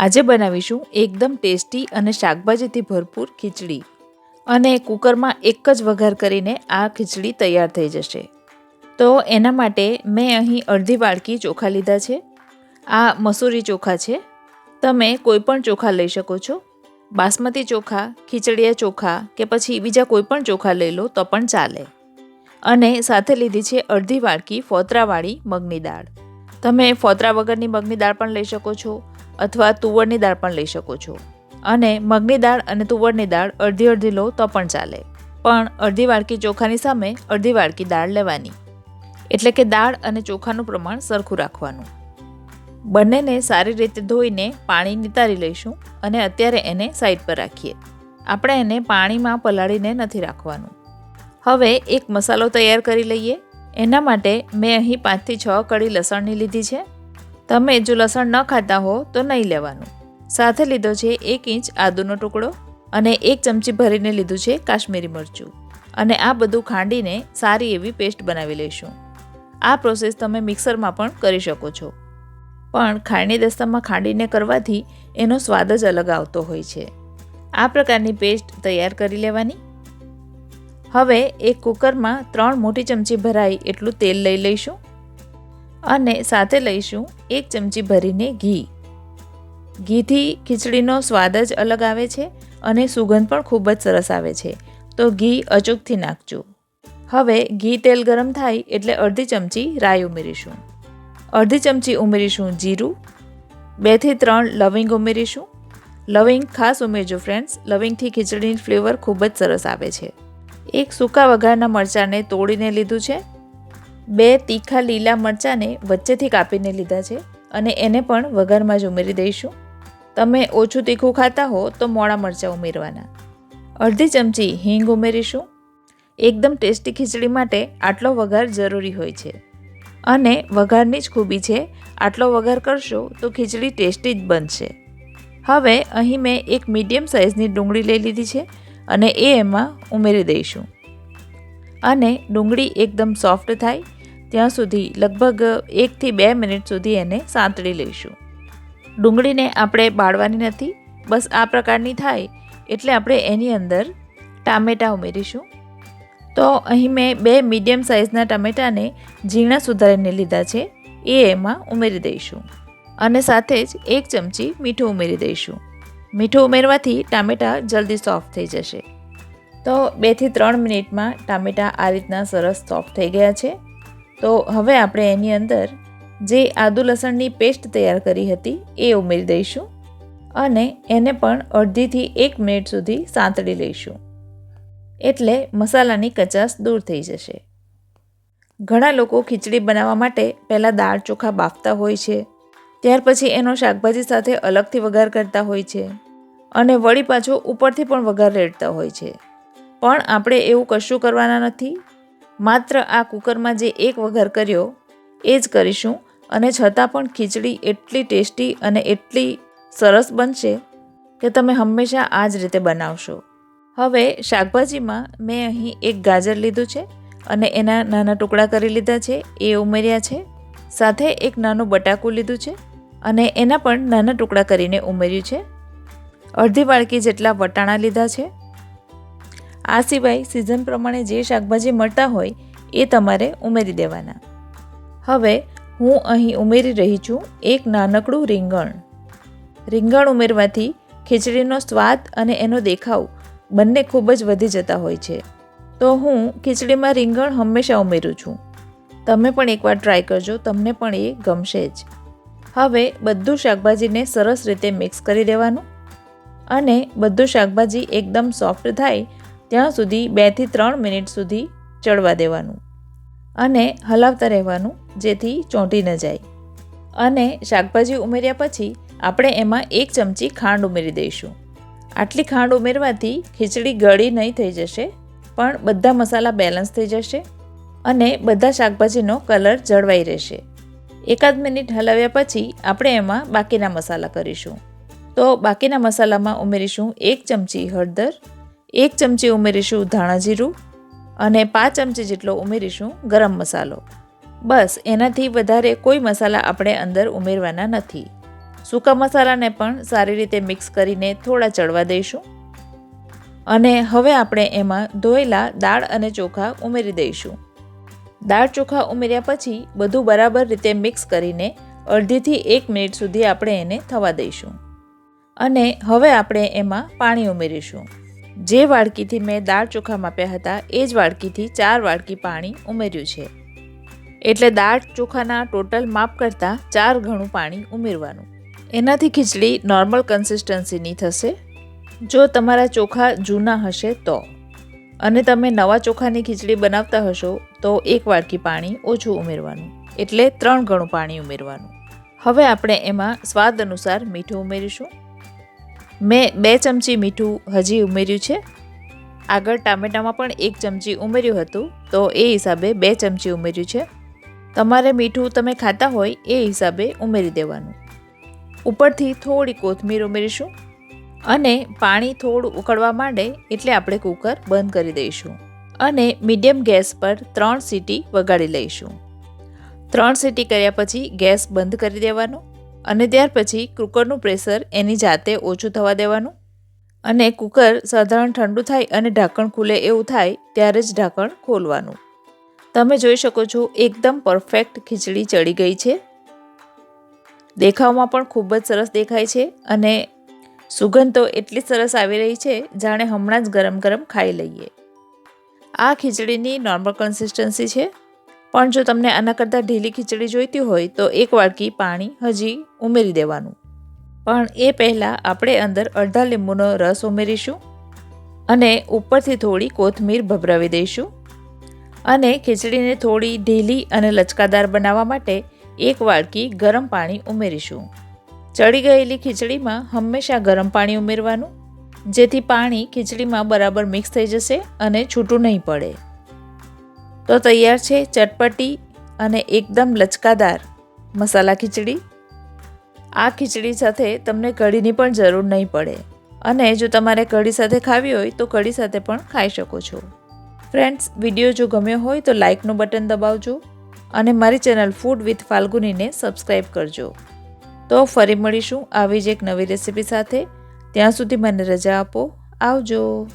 આજે બનાવીશું એકદમ ટેસ્ટી અને શાકભાજીથી ભરપૂર ખીચડી. અને કુકરમાં એક જ વઘાર કરીને આ ખીચડી તૈયાર થઈ જશે. તો એના માટે મેં અહીં અડધી વાડકી ચોખા લીધા છે. આ મસૂરી ચોખા છે. તમે કોઈ પણ ચોખા લઈ શકો છો. બાસમતી ચોખા, ખીચડીયા ચોખા કે પછી બીજા કોઈ પણ ચોખા લઈ લો તો પણ ચાલે. અને સાથે લીધી છે અડધી વાડકી ફોતરાવાળી મગની દાળ. તમે ફોતરા વગરની મગની દાળ પણ લઈ શકો છો. અથવા તુવરની દાળ પણ લઈ શકો છો. અને મગની દાળ અને તુવરની દાળ અડધી અડધી લો તો પણ ચાલે. પણ અડધી વાડકી ચોખાની સામે અડધી વાડકી દાળ લેવાની. એટલે કે દાળ અને ચોખાનું પ્રમાણ સરખું રાખવાનું. બંનેને સારી રીતે ધોઈને પાણી નિતારી લઈશું અને અત્યારે એને સાઈડ પર રાખીએ. આપણે એને પાણીમાં પલાળીને નથી રાખવાનું. હવે એક મસાલો તૈયાર કરી લઈએ. એના માટે મેં અહીં પાંચથી છ કળી લસણની લીધી છે. તમે જો લસણ ન ખાતા હો, તો નહીં લેવાનું. સાથે લીધો છે એક ઇંચ આદુનો ટુકડો અને એક ચમચી ભરીને લીધું છે કાશ્મીરી મરચું. અને આ બધું ખાંડીને સારી એવી પેસ્ટ બનાવી લઈશું. આ પ્રોસેસ તમે મિક્સરમાં પણ કરી શકો છો. પણ ખાંડની દસ્તામાં ખાંડીને કરવાથી એનો સ્વાદ જ અલગ આવતો હોય છે. આ પ્રકારની પેસ્ટ તૈયાર કરી લેવાની. હવે એક કુકરમાં ત્રણ મોટી ચમચી ભરાય એટલું તેલ લઈ લઈશું. અને સાથે લઈશું એક ચમચી ભરીને ઘી. ઘીથી ખીચડીનો સ્વાદ જ અલગ આવે છે અને સુગંધ પણ ખૂબ જ સરસ આવે છે. તો ઘી અચૂકથી નાખજો. હવે ઘી તેલ ગરમ થાય એટલે અડધી ચમચી રાઈ ઉમેરીશું. અડધી ચમચી ઉમેરીશું જીરું. બેથી ત્રણ લવિંગ ઉમેરીશું. લવિંગ ખાસ ઉમેરજો ફ્રેન્ડ્સ લવિંગથી ખીચડીની ફ્લેવર ખૂબ જ સરસ આવે છે. એક સૂકા વઘારના મરચાંને તોડીને લીધું છે. બે તીખા લીલા મરચાંને વચ્ચેથી કાપીને લીધા છે અને એને પણ વઘારમાં જ ઉમેરી દઈશું. તમે ઓછું તીખું ખાતા હો તો મોડા મરચાં ઉમેરવાના. અડધી ચમચી હિંગ ઉમેરીશું. એકદમ ટેસ્ટી ખીચડી માટે આટલો વઘાર જરૂરી હોય છે. અને વઘારની જ ખૂબી છે, આટલો વઘાર કરશો તો ખીચડી ટેસ્ટી જ બનશે. હવે અહીં મેં એક મીડિયમ સાઇઝની ડુંગળી લઈ લીધી છે અને એ એમાં ઉમેરી દઈશું. અને ડુંગળી એકદમ સોફ્ટ થાય ત્યાં સુધી લગભગ એકથી બે મિનિટ સુધી એને સાંતળી લઈશું. ડુંગળીને આપણે બાળવાની નથી, બસ આ પ્રકારની થાય એટલે આપણે એની અંદર ટામેટાં ઉમેરીશું. તો અહીં મેં બે મીડિયમ સાઇઝના ટામેટાને ઝીણા સુધારીને લીધા છે, એ એમાં ઉમેરી દઈશું. અને સાથે જ એક ચમચી મીઠું ઉમેરી દઈશું. મીઠું ઉમેરવાથી ટામેટાં જલ્દી સોફ્ટ થઈ જશે. તો બેથી ત્રણ મિનિટમાં ટામેટાં આ રીતના સરસ સોફ્ટ થઈ ગયા છે. તો હવે આપણે એની અંદર જે આદુ લસણની પેસ્ટ તૈયાર કરી હતી એ ઉમેરી દઈશું અને એને પણ અડધીથી એક મિનિટ સુધી સાંતળી લઈશું. એટલે મસાલાની કચાશ દૂર થઈ જશે. ઘણા લોકો ખીચડી બનાવવા માટે પહેલાં દાળ ચોખા બાફતા હોય છે, ત્યાર પછી એનો શાકભાજી સાથે અલગથી વઘાર કરતા હોય છે અને વળી પાછો ઉપરથી પણ વઘાર રેડતા હોય છે. પણ આપણે એવું કશું કરવાના નથી. માત્ર આ કુકરમાં જે એક વઘાર કર્યો, એ જ કરીશું. અને છતાં પણ ખીચડી એટલી ટેસ્ટી અને એટલી સરસ બનશે કે તમે હંમેશા આ જ રીતે બનાવશો. હવે શાકભાજીમાં મેં અહીં એક ગાજર લીધું છે અને એના નાના ટુકડા કરી લીધા છે, એ ઉમેર્યા છે. સાથે એક નાનું બટાકું લીધું છે અને એના પણ નાના ટુકડા કરીને ઉમેર્યું છે. અડધી વાડકી જેટલા વટાણા લીધા છે. આ સિવાય સિઝન પ્રમાણે જે શાકભાજી મળતા હોય એ તમારે ઉમેરી દેવાના. હવે હું અહીં ઉમેરી રહી છું એક નાનકડું રીંગણ. રીંગણ ઉમેરવાથી ખીચડીનો સ્વાદ અને એનો દેખાવ બંને ખૂબ જ વધી જતા હોય છે. તો હું ખીચડીમાં રીંગણ હંમેશા ઉમેરું છું. તમે પણ એકવાર ટ્રાય કરજો, તમને પણ એ ગમશે જ. હવે બધું શાકભાજીને સરસ રીતે મિક્સ કરી દેવાનું અને બધું શાકભાજી એકદમ સોફ્ટ થાય ત્યાં સુધી બેથી ત્રણ મિનિટ સુધી ચડવા દેવાનું અને હલાવતા રહેવાનું, જેથી ચોંટી ન જાય. અને શાકભાજી ઉમેર્યા પછી આપણે એમાં એક ચમચી ખાંડ ઉમેરી દઈશું. આટલી ખાંડ ઉમેરવાથી ખીચડી ગળી નહીં થઈ જશે, પણ બધા મસાલા બેલેન્સ થઈ જશે અને બધા શાકભાજીનો કલર જળવાઈ રહેશે. એકાદ મિનિટ હલાવ્યા પછી આપણે એમાં બાકીના મસાલા કરીશું. તો બાકીના મસાલામાં ઉમેરીશું એક ચમચી હળદર એક ચમચી ઉમેરીશું ધાણા જીરું અને પાંચ ચમચી જેટલો ઉમેરીશું ગરમ મસાલો. બસ, એનાથી વધારે કોઈ મસાલા આપણે અંદર ઉમેરવાના નથી. સૂકા મસાલાને પણ સારી રીતે મિક્સ કરીને થોડા ચડવા દઈશું. અને હવે આપણે એમાં ધોયેલા દાળ અને ચોખા ઉમેરી દઈશું. દાળ ચોખા ઉમેર્યા પછી બધું બરાબર રીતે મિક્સ કરીને અડધીથી એક મિનિટ સુધી આપણે એને થવા દઈશું. અને હવે આપણે એમાં પાણી ઉમેરીશું. જે વાડકીથી મેં દાળ ચોખા માપ્યા હતા, એ જ વાડકીથી ચાર વાડકી પાણી ઉમેર્યું છે. એટલે દાળ ચોખાના ટોટલ માપ કરતાં ચાર ઘણું પાણી ઉમેરવાનું. એનાથી ખીચડી નોર્મલ કન્સિસ્ટન્સીની થશે. જો તમારા ચોખા જૂના હશે તો. અને તમે નવા ચોખાની ખીચડી બનાવતા હશો, તો એક વાડકી પાણી ઓછું ઉમેરવાનું. એટલે ત્રણ ગણું પાણી ઉમેરવાનું. હવે આપણે એમાં સ્વાદ અનુસાર મીઠું ઉમેરીશું. મેં બે ચમચી મીઠું હજી ઉમેર્યું છે. આગળ ટામેટામાં પણ એક ચમચી ઉમેર્યું હતું, તો એ હિસાબે બે ચમચી ઉમેર્યું છે. તમારે મીઠું તમે ખાતા હોય એ હિસાબે ઉમેરી દેવાનું. ઉપરથી થોડી કોથમીર ઉમેરીશું અને પાણી થોડું ઉકળવા માંડે એટલે આપણે કુકર બંધ કરી દઈશું અને મીડિયમ ગેસ પર ત્રણ સીટી વગાડી લઈશું. ત્રણ સીટી કર્યા પછી ગેસ બંધ કરી દેવાનો. અને ત્યાર પછી કુકરનું પ્રેશર એની જાતે ઓછું થવા દેવાનું અને કુકર સાધારણ ઠંડુ થાય અને ઢાંકણ ખુલે એવું થાય ત્યારે જ ઢાંકણ ખોલવાનું. તમે જોઈ શકો છો એકદમ પરફેક્ટ ખીચડી ચડી ગઈ છે. દેખાવમાં પણ ખૂબ જ સરસ દેખાય છે અને સુગંધ તો એટલી સરસ આવી રહી છે જાણે હમણાં જ ગરમ ગરમ ખાઈ લઈએ. આ ખીચડીની નોર્મલ કન્સિસ્ટન્સી છે. પણ જો તમને આના કરતાં ઢીલી ખીચડી જોઈતી હોય, તો એક વાડકી પાણી હજી ઉમેરી દેવાનું. પણ એ પહેલાં આપણે અંદર અડધા લીંબુનો રસ ઉમેરીશું અને ઉપરથી થોડી કોથમીર ભભરાવી દઈશું. અને ખીચડીને થોડી ઢીલી અને લચકાદાર બનાવવા માટે એક વાડકી ગરમ પાણી ઉમેરીશું. ચડી ગયેલી ખીચડીમાં હંમેશા ગરમ પાણી ઉમેરવાનું, જેથી પાણી ખીચડીમાં બરાબર મિક્સ થઈ જશે અને છૂટું નહીં પડે. તો તૈયાર છે ચટપટી અને એકદમ લચકાદાર મસાલા ખીચડી. આ ખીચડી સાથે તમને કઢીની પણ જરૂર નહીં પડે અને જો તમારે કઢી સાથે ખાવી હોય તો કઢી સાથે પણ ખાઈ શકો છો. ફ્રેન્ડ્સ, વીડિયો જો ગમ્યો હોય તો લાઇકનું બટન દબાવજો અને મારી ચેનલ ફૂડ વિથ ફાલ્ગુનીને સબસ્ક્રાઈબ કરજો. તો ફરી મળીશું આવી જ એક નવી રેસીપી સાથે. ત્યાં સુધી મને રજા આપો. આવજો.